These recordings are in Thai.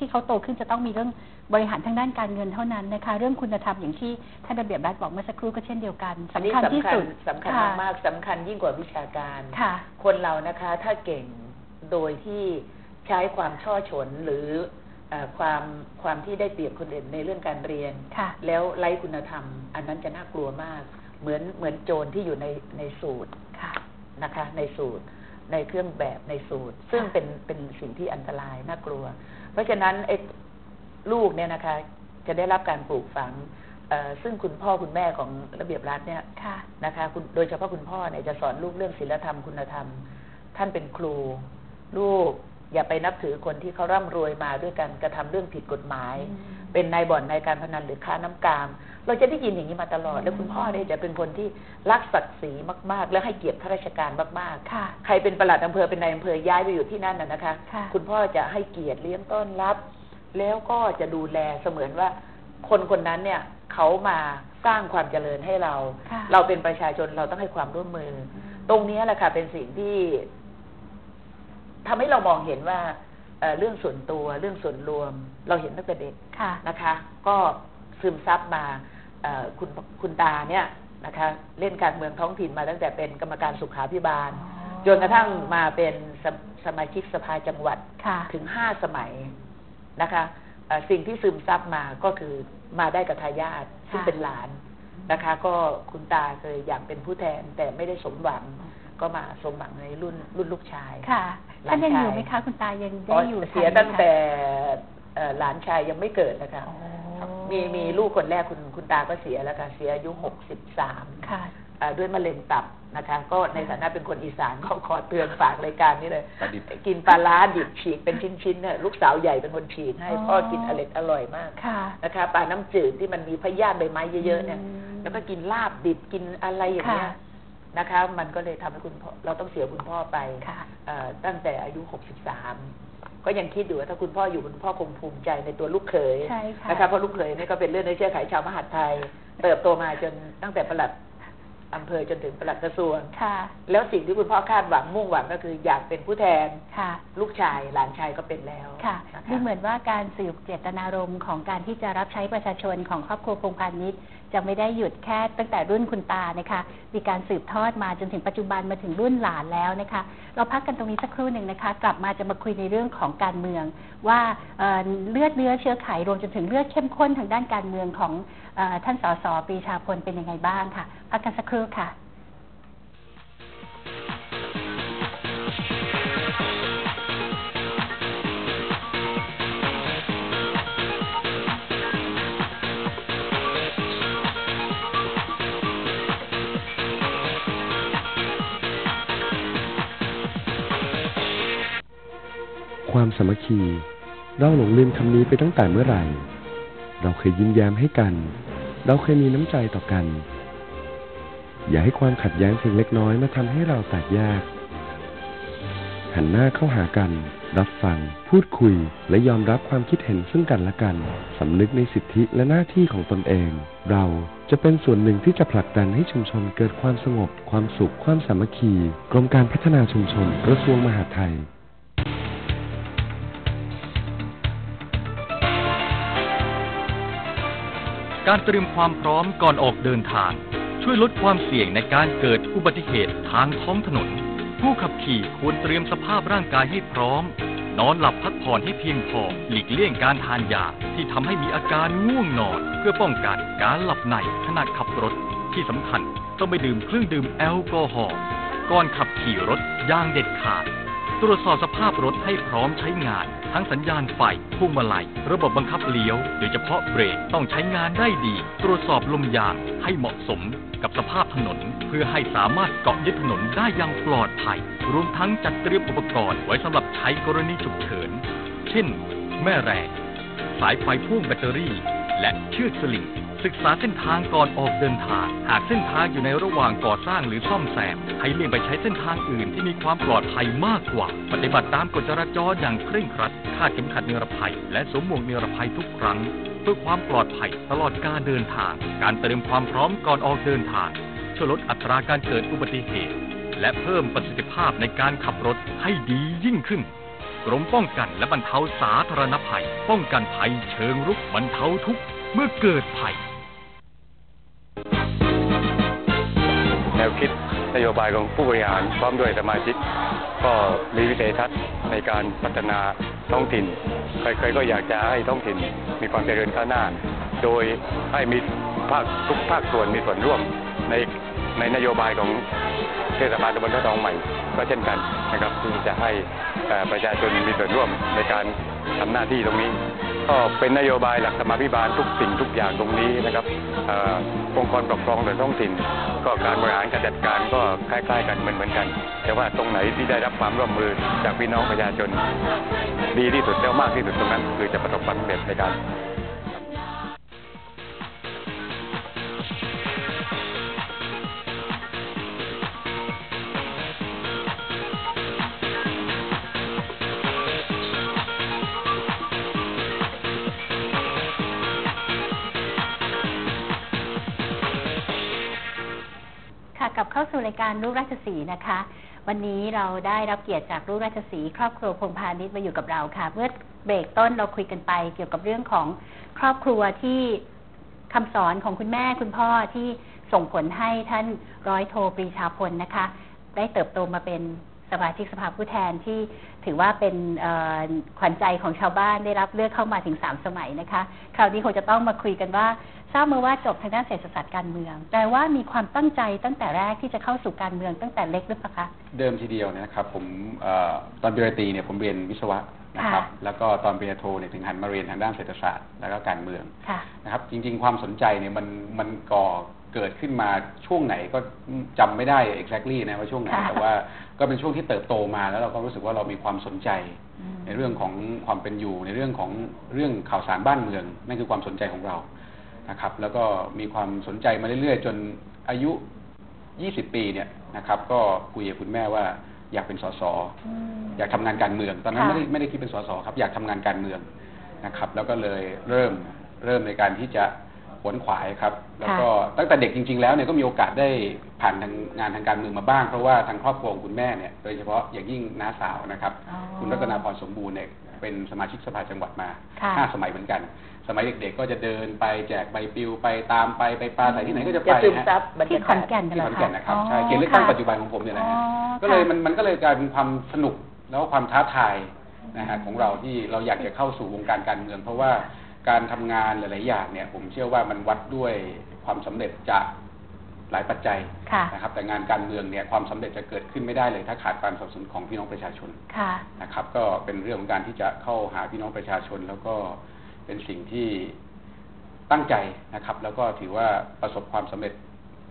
ที่เขาโตขึ้นจะต้องมีเรื่องบริหารทางด้านการเงินเท่านั้นนะคะ เรื่องคุณธรรมอย่างที่ท่านระเบียบรัฐบอกเมื่อสักครู่ก็เช่นเดียวกันอันสำนี้คัญที่สำคัญสุดสำคัญค่ะมากๆสำคัญยิ่งกว่าวิชาการค่ะคนเรานะคะถ้าเก่งโดยที่ใช้ความช่อฉนหรือเออความความที่ได้เปรียบคนอื่นในเรื่องการเรียนค่ะแล้วไร้คุณธรรม อันนั้นจะน่ากลัวมาก เหมือนเหมือนโจรที่อยู่ในในสูตรค่ะนะคะ ในสูตร ในเครื่องแบบในสูตร ซึ่งเป็นเป็นสิ่งที่อันตรายน่ากลัว เพราะฉะนั้นไอ้ลูกเนี่ยนะคะ จะได้รับการปลูกฝังเอ่อซึ่งคุณพ่อคุณแม่ของระเบียบรัฐเนี่ยค่ะนะคะคุณโดยเฉพาะคุณพ่อเนี่ยจะสอนลูกเรื่องศีลธรรมคุณธรรม ท่านเป็นครู ลูกอย่าไปนับถือคนที่เขาร่ำรวยมาด้วยกันกระทำเรื่องผิดกฎหมายอืมเป็นนายบ่อนนายการพนันหรือค้าน้ำกาม เราจะได้ยินอย่างนี้มาตลอด แล้วคุณพ่อเนี่ยจะเป็นคนที่รักศักดิ์ศรีมาก ๆ และให้เกียรติข้าราชการมากค่ะๆใครเป็นประหลัดอำเภอเป็นนายอำเภอย้ายไปอยู่ที่นั่นน่ะนะคะค่ะคุณพ่อจะให้เกียรติเลี้ยงต้อนรับ แล้วก็จะดูแลเสมือนว่า คนคนนั้นเนี่ยเขามาสร้างความเจริญให้เราค่ะเราเป็นประชาชนเราต้องให้ความร่วมมือ ตรงนี้แหละค่ะเป็นสิ่งที่ทำให้เรามองเห็นว่าเอ่อเรื่องส่วนตัวเรื่องส่วนรวม เราเห็นตั้งแต่เด็กค่ะนะคะ ก็ซึมซับมาเอ่อ คุณคุณตาเนี่ยนะคะเล่นการเมืองท้องถิ่นมาตั้งแต่เป็นกรรมการสุขาพิบาล จนกระทั่งมาเป็นสมสมาชิกสภาจังหวัดค่ะถึงห้าสมัยนะคะเอ่อสิ่งที่ซึมซับมาก็คือมาได้กับทายาทซึ่งค่ะเป็นหลานนะคะ ก็คุณตาเคยอยากเป็นผู้แทนแต่ไม่ได้สมหวังก็มาสมหวังในรุ่นรุ่นลูกชายค่ะหลานท่านยังชายอยู่ไหมคะ คุณตายังได้อ๋ออยู่เสียทันไหมตั้งคะแต่เอ่อหลานชายยังไม่เกิดนะคะอ๋อ มีมีลูกคนแรกคุณคุณตาก็เสียแล้วค่ะเสียอายุหกสิบสามค่ะด้วยมะเร็งตับนะคะ ก็ในฐานะเป็นคนอีสานก็ขอเตือนฝากรายการนี้เลยปลาดิบกินปลาล้าดิบฉีกเป็นชิ้นๆเนี่ยลูกสาวใหญ่เป็นคนฉีกให้อ๋อพ่อกินอร่อยอร่อยมากค่ะนะคะปลาน้ำจืดที่มันมีพยาธิใบไม้เยอะๆเนี่ยอืมแล้วก็กินลาบดิบกินอะไรอย่างเงี้ยค่ะนะคะ มันก็เลยทำให้คุณพ่อเราต้องเสียคุณพ่อไปค่ะเอ่อตั้งแต่อายุ63ก็ ยังคิดอยู่ว่าถ้าคุณพ่ออยู่คุณพ่อคงภูมิใจในตัวลูกเขยใช่ค่ะนะคะเพราะลูกเขยนี่ก็เป็นเรื่องในเชื้อไขชาวมหาดไทย เติบโตมาจนตั้งแต่ประหลัดอำเภอจนถึงประหลัดกระทรวงค่ะ แล้วสิ่งที่คุณพ่อคาดหวังมุ่งหวังก็คืออยากเป็นผู้แทนค่ะ ลูกชายหลานชายก็เป็นแล้วค่ะนะดูคะเหมือนว่าการสืบเจตนารมณ์ของการที่จะรับใช้ประชาชนของครอบครัวพงษ์พาณิชย์ จะไม่ได้หยุดแค่ตั้งแต่รุ่นคุณตานะคะ มีการสืบทอดมาจนถึงปัจจุบันมาถึงรุ่นหลานแล้วนะคะ เราพักกันตรงนี้สักครู่หนึ่งนะคะ กลับมาจะมาคุยในเรื่องของการเมือง ว่าเเลือดเนื้อเชื้อไขรวมจนถึงเลือดเข้มข้นทางด้านการเมืองของอท่านสสปีชาพลเป็นยังไงบ้างค่ะ พักกันสักครู่ค่ะ สามัคคี เราหลงลืมคำนี้ไปตั้งแต่เมื่อไหร่ เราเคยยิ้มแย้มให้กัน เราเคยมีน้ำใจต่อกัน อย่าให้ความขัดแย้งเพียงเล็กน้อยมาทำให้เราแตกแยก หันหน้าเข้าหากัน รับฟัง พูดคุย และยอมรับความคิดเห็นซึ่งกันและกัน สำนึกในสิทธิและหน้าที่ของตนเอง เราจะเป็นส่วนหนึ่งที่จะผลักดันให้ชุมชนเกิดความสงบ ความสุข ความสามัคคี กรมการพัฒนาชุมชน กระทรวงมหาดไทย การเตรียมความพร้อมก่อนออกเดินทาง ช่วยลดความเสี่ยงในการเกิดอุบัติเหตุทางท้องถนน ผู้ขับขี่ควรเตรียมสภาพร่างกายให้พร้อม นอนหลับพักผ่อนให้เพียงพอ หลีกเลี่ยงการทานยาที่ทำให้มีอาการง่วงนอน เพื่อป้องกันการหลับในขณะขับรถที่สำคัญต้องไม่ดื่มเครื่องดื่มแอลกอฮอล์ก่อนขับขี่รถอย่างเด็ดขาด ตรวจสอบสภาพรถให้พร้อมใช้งาน ทั้งสัญญาณไฟพวงมาลัย ระบบบังคับเลี้ยว โดยเฉพาะเบรกต้องใช้งานได้ดี ตรวจสอบลมยางให้เหมาะสมกับสภาพถนน เพื่อให้สามารถเกาะยึดถนนได้อย่างปลอดภัย รวมทั้งจัดเตรียมอุปกรณ์ไว้สำหรับใช้กรณีฉุกเฉิน เช่น แม่แรง สายไฟพ่วงแบตเตอรี่ และเชือกสลิงศึกษาเส้นทางก่อนออกเดินทาง หากเส้นทางอยู่ในระหว่างก่อสร้างหรือซ่อมแซม ให้เลี่ยงไปใช้เส้นทางอื่นที่มีความปลอดภัยมากกว่า ปฏิบัติตามกฎจราจรอย่างเคร่งครัด คาดเข็มขัดนิรภัย และสวมหมวกนิรภัยทุกครั้ง เพื่อความปลอดภัยตลอดการเดินทาง การเตรียมความพร้อมก่อนออกเดินทางช่วยลดอัตราการเกิดอุบัติเหตุ และเพิ่มประสิทธิภาพในการขับรถให้ดียิ่งขึ้น กรมป้องกันและบรรเทาสาธารณภัย ป้องกันภัยเชิงรุกบรรเทาทุกเมื่อเกิดภัย แนวคิดนโยบายของผู้บริหารพร้อมด้วยสมาชิก ก็มีวิสัยทัศน์ในการพัฒนาท้องถิ่น ใครๆก็อยากจะให้ท้องถิ่นมีความเจริญก้าวหน้า โดยให้มีภาคทุกภาคส่วนมีส่วนร่วมในในนโยบายของเทศบาลตำบลท่าทองใหม่ ก็เช่นกันนะครับที่จะให้ ประชาชนมีส่วนร่วมในการทำหน้าที่ตรงนี้ ก็เป็นนโยบายหลักธรรมาภิบาลทุกสิ่งทุกอย่างตรงนี้นะครับเอ่อองค์กรปกครองส่วนท้องถิ่น ก็การบริหารการจัดการก็คล้ายๆ กันเหมือนเหมือนกัน แต่ว่าตรงไหนที่ได้รับความร่วมมือจากพี่น้องประชาชน ดีที่สุดแล้วมากที่สุดตรงนั้น คือจะประสบความสำเร็จในการ ค่ะกับเข้าสู่รายการลูกราชสีนะคะ วันนี้เราได้รับเกียรติจากลูกราชสีครอบครัวพงพาณิชย์มาอยู่กับเราค่ะ เมื่อเบรกต้นเราคุยกันไป เกี่ยวกับเรื่องของครอบครัวที่คำสอนของคุณแม่คุณพ่อที่ส่งผลให้ท่านร้อยโทปรีชาพลนะคะ ได้เติบโตมาเป็น สมาชิกสภาผู้แทนที่ถือว่าเป็นเอ่อขวัญใจของชาวบ้านได้รับเลือกเข้ามาถึงสามสมัยนะคะ คราวนี้คงจะต้องมาคุยกันว่าทราบมาว่าจบทางด้านเศรษฐศาสตร์การเมือง แต่ว่ามีความตั้งใจตั้งแต่แรกที่จะเข้าสู่การเมืองตั้งแต่เล็กหรือเปล่าคะเดิมทีเดียวเนยนะครับผมเออตอนปริญญาตรีเนี่ยผมเรียนวิศวะนะครับค่ะแล้วก็ตอนปริญญาโทเนี่ยถึงหันมาเรียนทางด้านเศรษฐศาสตร์แล้วก็การเมืองค่ะนะครับ จริง ๆ ความสนใจเนี่ยมันมันก่อ เกิดขึ้นมาช่วงไหนก็จำไม่ได้ exactly นะว่าช่วงไหนค่ะแต่ว่าก็เป็นช่วงที่เติบโตมาแล้วเราก็รู้สึกว่าเรามีความสนใจอืมในเรื่องของความเป็นอยู่ในเรื่องของเรื่องข่าวสารบ้านเมืองนั่นคือความสนใจของเรานะครับ แล้วก็มีความสนใจมาเรื่อยๆ จนอายุ 20 ปีเนี่ยนะครับ ก็คุยกับคุณแม่ว่าอยากเป็นสสอืมอยากทำงานการเมือง ตอนนั้นค่ะไม่ได้ไม่ได้คิดเป็นสสครับ อยากทำงานการเมืองนะครับ แล้วก็เลยเริ่มเริ่มในการที่จะ ขวนขวายครับ แล้วก็ตั้งแต่เด็กจริง ๆ แล้วเนี่ยก็มีโอกาสได้ผ่านทางงานทางการเมืองมาบ้าง เพราะว่าทางครอบครัวของคุณแม่เนี่ยโดยเฉพาะอย่างยิ่งน้าสาวนะครับอ๋อคุณรัตนาพรสมบูรณ์เนี่ยเป็นสมาชิกสภาจังหวัดมาค่ะห้าสมัยเหมือนกัน สมัยเด็กๆก็จะเดินไปแจกใบปลิวไปตามไปไปปลาใส่ที่ไหนก็จะไปจะซึมฮะซับบรรที่ยาขอนกาศแก่นที่เหรขออนคะแก่นนะครับอ๋อใช่เขตเลือกตั้งค่ะปัจจุบันของผมเนี่ยนะฮะอ๋อก็เลยค่ะมันมันก็เลยกลายเป็นความสนุกแล้วความท้าทายนะฮะของเราที่เราอยากจะเข้าสู่วงการการเมือง เพราะว่า การทำงานหลาย ๆ อย่างเนี่ย ผมเชื่อว่ามันวัดด้วยความสำเร็จจากหลายปัจจัยค่ะนะครับ แต่งานการเมืองเนี่ยความสำเร็จจะเกิดขึ้นไม่ได้เลย ถ้าขาดการสนับสนุนของพี่น้องประชาชนค่ะนะครับ ก็เป็นเรื่องของการที่จะเข้าหาพี่น้องประชาชน แล้วก็เป็นสิ่งที่ตั้งใจนะครับ แล้วก็ถือว่าประสบความสำเร็จ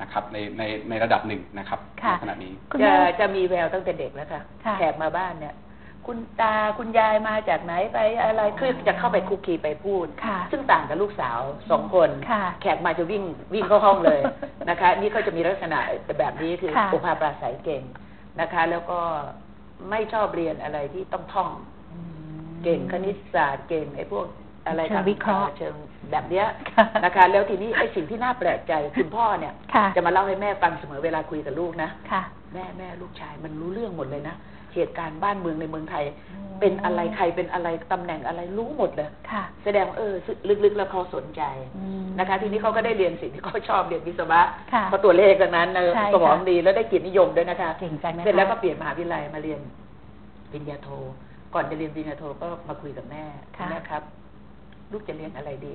นะครับ ในในในระดับหนึ่งนะครับค่ะในขณะนี้คุณจะแม่จะมีแววตั้งแต่เด็กแล้วค่ะค่ะแขกมาบ้านเนี่ย คุณตาคุณยายมาจากไหนไปอะไรคือจะเข้าไปคุกคีไปพูดค่ะซึ่งต่างกับลูกสาวสองคนค่ะแขกมาจะวิ่งวิ่งเข้าห้องเลยนะคะ นี่เขาจะมีลักษณะแบบนี้คือค่ะโอภาปราศัยเก่งนะคะ แล้วก็ไม่ชอบเรียนอะไรที่ต้องท่องอืมเก่งคณิตศาสตร์เก่งไอ้พวกอะไรเชิงวิเคราะห์เชิงแบบเนี้ยค่ะนะคะ แล้วทีนี้ไอ้สิ่งที่น่าแปลกใจคุณพ่อเนี่ยค่ะจะมาเล่าให้แม่ฟังเสมอเวลาคุยกับลูกนะค่ะแม่แม่ลูกชายมันรู้เรื่องหมดเลยนะ เหตุการณ์บ้านเมืองในเมืองไทย เป็นอะไรใครเป็นอะไรตำแหน่งอะไรรู้หมดเลยค่ะแสดงว่าเออลึกๆแล้วเขาสนใจอืมนะคะ ทีนี้เขาก็ได้เรียนสิ่งที่เขาชอบเรียนวิศวะค่ะเพราะตัวเลขดังนั้นนะใช่สมองค่ะดีแล้วได้เกียรตินิยมด้วยนะคะเก่งจังนะคะเสร็จแล้วก็เปลี่ยนมหาวิทยาลัยมาเรียนปริญญาโท ก่อนจะเรียนปริญญาโทก็มาคุยกับแม่ค่ะแม่ครับ ลูกจะเรียนอะไรดี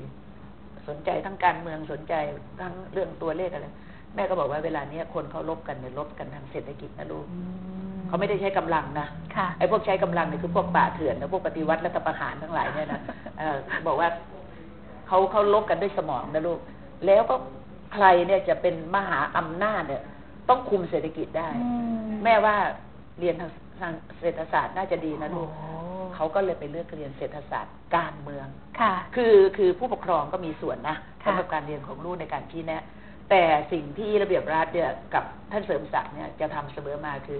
สนใจทั้งการเมืองสนใจทั้งเรื่องตัวเลขอะไรแม่ก็บอกว่าเวลาเนี้ยคนเขาลบกันเนี่ยลบกันทางเศรษฐกิจนะลูกอืม เขาไม่ได้ใช้กำลังนะค่ะไอ้พวกใช้กำลังเนี่ยคือพวกป่าเถื่อนนะพวกปฏิวัติรัฐประหารทั้งหลายเนี่ยนะเออบอกว่าเขาเขาลบกันด้วยสมองนะลูกแล้วก็ใครเนี่ยจะเป็นมหาอำนาจเนี่ย ต้องคุมเศรษฐกิจได้อืมแม่ว่าเรียนทางทางเศรษฐศาสตร์น่าจะดีนะลูกโอ้เขาก็เลยไปเลือกเรียนเศรษฐศาสตร์การเมืองค่ะ คือคือผู้ปกครองก็มีส่วนนะค่ะสำหรับการเรียนของลูกในการชี้แนะ แต่สิ่งที่ระเบียบรัฐเนี่ยกับท่านเสริมศักดิ์เนี่ยจะทำเสมอมาคือ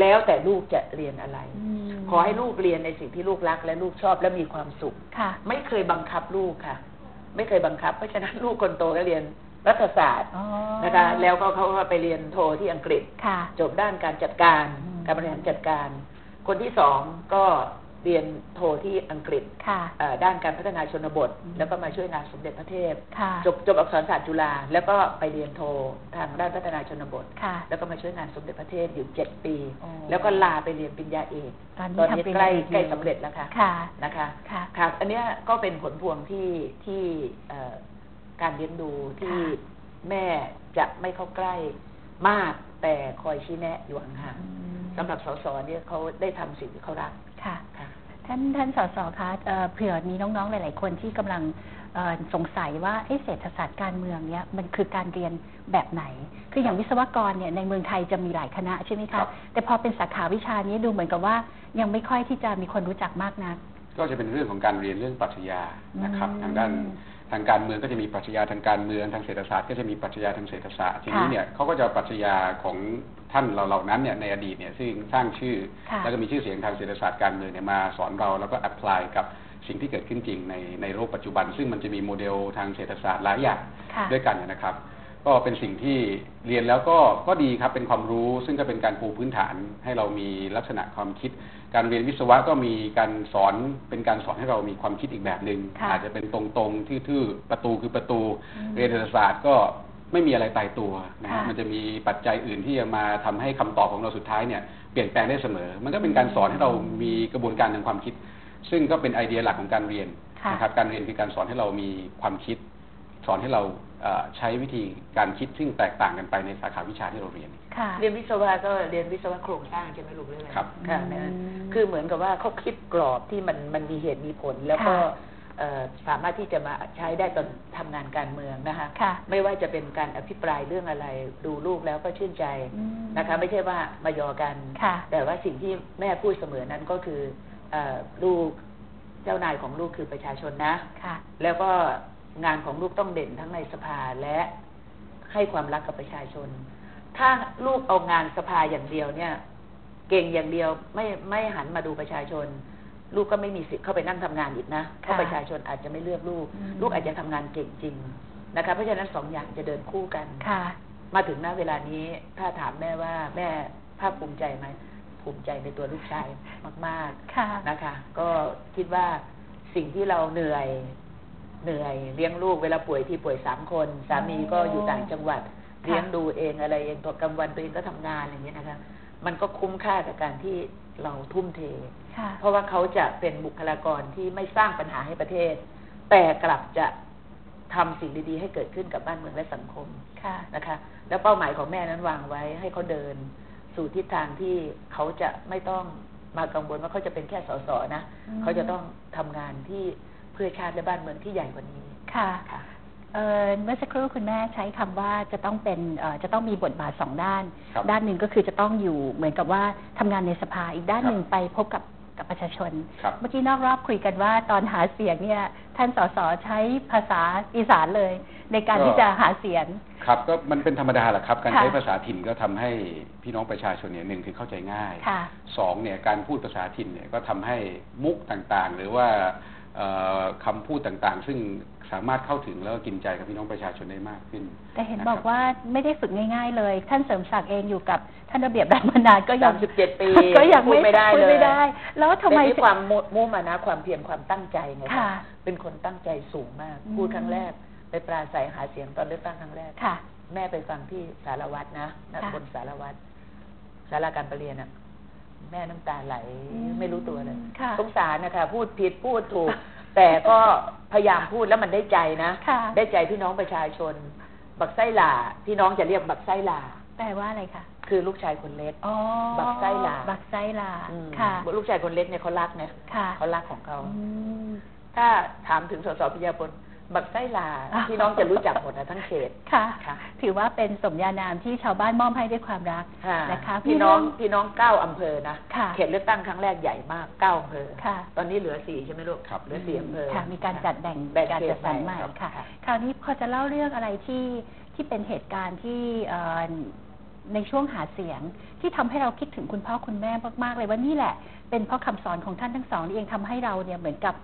แล้วแต่ลูกจะเรียนอะไรมขอให้ลูกเรียนในสิ่งที่ลูกรักและลูกชอบและมีความสุขค่ะ ไม่เคยบังคับลูกค่ะ ไม่เคยบังคับ เพราะฉะนั้นลูกคนโตก็เรียนรัฐศาสตร์อ๋อนะคะ แล้วก็เขาก็ไปเรียนโทที่อังกฤษค่ะจบด้านการจัดการอืมการบริหารจัดการ คนที่สองก็ เรียนโทที่อังกฤษค่ะเอ่อด้านการพัฒนาชนบทอืมแล้วก็มาช่วยงานสมเด็จพระเทพค่ะจบจบอักษรศาสตร์จุฬาแล้วก็ไปเรียนโททางด้านพัฒนาชนบทค่ะแล้วก็มาช่วยงานสมเด็จพระเทพอยู่เจ็ดปีโอ้แล้วก็ลาไปเรียนปริญญาเอกตอนนี้ตอนนี้ทำปริญใกล้ญาเอกใกล้อยู่สำเร็จแล้วค่ะค่ะนะคะค่ะครับอันเนี้ยก็เป็นผลพวงที่ที่เอ่อการเลี้ยงดูที่ค่ะแม่จะไม่เข้าใกล้มากแต่คอยชี้แนะอยู่ห่างอืมๆสำหรับสสเนี่ยเขาได้ทำสิ่งที่เขารัก ค่ะค่ะ ท่านท่านสสคะเอ่อเผื่อมีน้องๆหลาย ๆ คนที่กำลังเอ่อสงสัยว่าเอ๊ะเศรษฐศาสตร์การเมืองเนี้ยมันคือการเรียนแบบไหน คืออย่างวิศวกรเนี่ยในเมืองไทยจะมีหลายคณะใช่ไหมครัคะบ แต่พอเป็นสาขาวิชานี้ดูเหมือนกับว่า ยังไม่ค่อยที่จะมีคนรู้จักมากนัก ก็จะเป็นเรื่องของการเรียนเรื่องปรัชญานะครับ อืมทางด้าน ทางการเมืองก็จะมีปรัชญาทางการเมืองทางเศรษฐศาสตร์ก็จะมีปรัชญาทางเศรษฐศาสตร์ทีนี้ค่ะเนี่ยเขาก็จะเอาปรัชญาของท่านเราเหล่านั้นเนี่ยในอดีตเนี่ยซึ่งสร้างชื่อค่ะแล้วก็มีชื่อเสียงทางเศรษฐศาสตร์การเมืองเนี่ยมาสอนเราแล้วก็แอพพลายกับสิ่งที่เกิดขึ้นจริงในในโลกปัจจุบัน ซึ่งมันจะมีโมเดลทางเศรษฐศาสตร์หลายอย่างค่ะด้วยกันนะครับ ก็เป็นสิ่งที่เรียนแล้วก็ก็ดีครับเป็นความรู้ ซึ่งก็เป็นการปูพื้นฐานให้เรามีลักษณะความคิด การเรียนวิศวะก็มีการสอนเป็นการสอนให้เรามีความคิดอีกแบบหนึ่งค่ะอาจจะเป็นตรงๆทื่อๆประตูคือประตูอืมเรียนเศรษฐศาสตร์ก็ไม่มีอะไรตายตัวนะฮะค่ะมันจะมีปัจจัยอื่นที่จะมาทำให้คำตอบของเราสุดท้ายเนี่ยเปลี่ยนแปลงได้เสมอ มันก็เป็นการสอนให้เรามีกระบวนการทางความคิด ซึ่งก็เป็นไอเดียหลักของการเรียนค่ะนะครับการเรียนคือการสอนให้เรามีความคิด สอนให้เราเอ่อใช้วิธีการคิดซึ่งแตกต่างกันไปในสาขาวิชาที่เราเรียนค่ะเรียนวิศวะก็เรียนวิศวะโครงสร้างใช่ไหมลูกเรื่องอะไรครับค่ะอืมนะคือเหมือนกับว่าเขาคิดกรอบที่มันมันมีเหตุมีผล แล้วก็ค่ะเอ่อสามารถที่จะมาใช้ได้ตอนทำงานการเมืองนะคะค่ะไม่ว่าจะเป็นการอภิปรายเรื่องอะไร ดูลูกแล้วก็ชื่นใจอืมนะคะ ไม่ใช่ว่ามายอกันค่ะแต่ว่าสิ่งที่แม่พูดเสมอนั้นก็คือเออลูกเจ้านายของลูกคือประชาชนนะค่ะแล้วก็ งานของลูกต้องเด่นทั้งในสภาและให้ความรักกับประชาชน ถ้าลูกเอางานสภาอย่างเดียวเนี่ย เก่งอย่างเดียวไม่ไม่หันมาดูประชาชน ลูกก็ไม่มีสิทธิ์เข้าไปนั่งทำงานอีกนะเพราะค่ะประชาชนอาจจะไม่เลือกลูกอืมลูกอาจจะทำงานเก่งจริงนะคะเพราะฉะนั้นสองอย่างจะเดินคู่กันค่ะ มาถึงณเวลานี้ถ้าถามแม่ว่าแม่ภาคภูมิใจไหมภูมิใจในตัวลูกชายมากๆค่ะนะคะ ก็คิดว่าสิ่งที่เราเหนื่อย เหนื่อยเลี้ยงลูกเวลาป่วยที่ป่วยสามคน สามีก็อยู่ต่างจังหวัดค่ะเลี้ยงดูเองอะไรเองตัวกลางวันตัวเองก็ทำงานอย่างเงี้ยนะคะมันก็คุ้มค่ากับการที่เราทุ่มเทค่ะเพราะว่าเขาจะเป็นบุคลากรที่ไม่สร้างปัญหาให้ประเทศ แต่กลับจะทำสิ่งดีๆ ให้เกิดขึ้นกับบ้านเมืองและสังคมค่ะนะคะ แล้วเป้าหมายของแม่นั้นวางไว้ ให้เขาเดิน สู่ทิศทางที่เขาจะไม่ต้องมากังวลว่าเขาจะเป็นแค่สสนะอืมเขาจะต้องทำงานที่ เพื่อชาติและบ้านเมืองที่ใหญ่กว่านี้ค่ะค่ะเอ่อเมื่อสักครู่คุณแม่ใช้คำว่าจะต้องเป็นเอ่อจะต้องมีบทบาทสองด้านครับด้านหนึ่งก็คือจะต้องอยู่เหมือนกับว่าทำงานในสภาอีกด้านครับหนึ่งไปพบกับกับประชาชนครับเมื่อกี้นอกรอบคุยกันว่าตอนหาเสียงเนี่ยท่านสสใช้ภาษาอีสานเลย ในการก็ที่จะหาเสียง ครับก็มันเป็นธรรมดาแหละครับ การค่ะใช้ภาษาถิ่นก็ทำให้พี่น้องประชาชนเนี่ยหนึ่งคือเข้าใจง่ายค่ะสองเนี่ยการพูดภาษาถิ่นเนี่ยก็ทำให้มุกต่างๆ หรือว่าเอ่อ คำพูดต่างๆ ซึ่งสามารถเข้าถึงแล้วก็กินใจกับพี่น้องประชาชนได้มากขึ้น แต่เห็นนะบคอรักว่าไม่ได้ฝึกง่าย ๆ เลย ท่านเสริมศักดิ์เองอยู่กับท่านระเบียบรัฐมนานก็ยัง37ปี ก็ยังพูดไม่ได้พูดเลยไม่ได้ แล้วทำไมแต่ด้วยความมุมุ่งมานะความเพียรความตั้งใจไงค่ะเป็นคนตั้งใจสูงมากอืมพูดครั้งแรก ไปปราศัยหาเสียงตอนเลือกตั้งครั้งแรกค่ะ แม่ไปฟังที่สารวัตรนะนักค่ะบนสารวัตรสาราการประเรียนอะ แม่น้ำตาไหลอืมไม่รู้ตัวเลยค่ะสงสารนะคะพูดผิดพูดถูก แต่ก็พยายามพูดแล้วมันได้ใจนะค่ะได้ใจพี่น้องประชาชน บักไส้หลาพี่น้องจะเรียกบักไส้หลาแปลว่าอะไรคะคือลูกชายคนเล็กอ๋อบักไส้ลาบักไส้ลาอืมค่ะ ลูกชายคนเล็กเนี่ยเขารักเนี่ยค่ะเขารักของเขาอืมถ้าถามถึงสสพิยาพล บักไส้ลาอ่าพี่น้องจะรู้จักหมดนะทั้งเขตค่ะค่ะ ถือว่าเป็นสมญานามที่ชาวบ้านมอบให้ด้วยความรักค่ะนะคะพี่น้องมีเรื่องพี่น้องเก้าอำเภอนะค่ะเขตเลือกตั้งครั้งแรกใหญ่มากเก้าอำเภอค่ะตอนนี้เหลือสี่ใช่ไหมลูกครับเหลือสี่อำเภอค่ะ มีการจัดแบ่งแบ่งการเขตจัดสรรใหม่ครับค่ะค่ะ คราวนี้พอจะเล่าเรื่องอะไรที่ที่เป็นเหตุการณ์ที่เอ่อในช่วงหาเสียงที่ทำให้เราคิดถึงคุณพ่อคุณแม่มากๆเลยว่านี่แหละ เป็นเพราะคำสอนของท่านทั้งสองนี่เองทำให้เราเนี่ยเหมือนกับ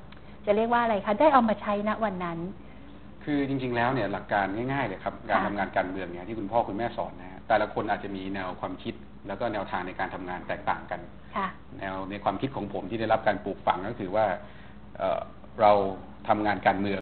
จะเรียกว่าอะไรคะได้เอามาใช้ณวันนั้น คือจริง ๆ แล้วเนี่ยหลักการง่ายๆเลยครับการค่ะทำงานการเมืองเนี่ยที่คุณพ่อคุณแม่สอนนะฮะแต่ละคนอาจจะมีแนวความคิดแล้วก็แนวทางในการทำงานแตกต่างกันค่ะแนวในความคิดของผมที่ได้รับการปลูกฝังก็คือว่าเอ่อเราทำงานการเมือง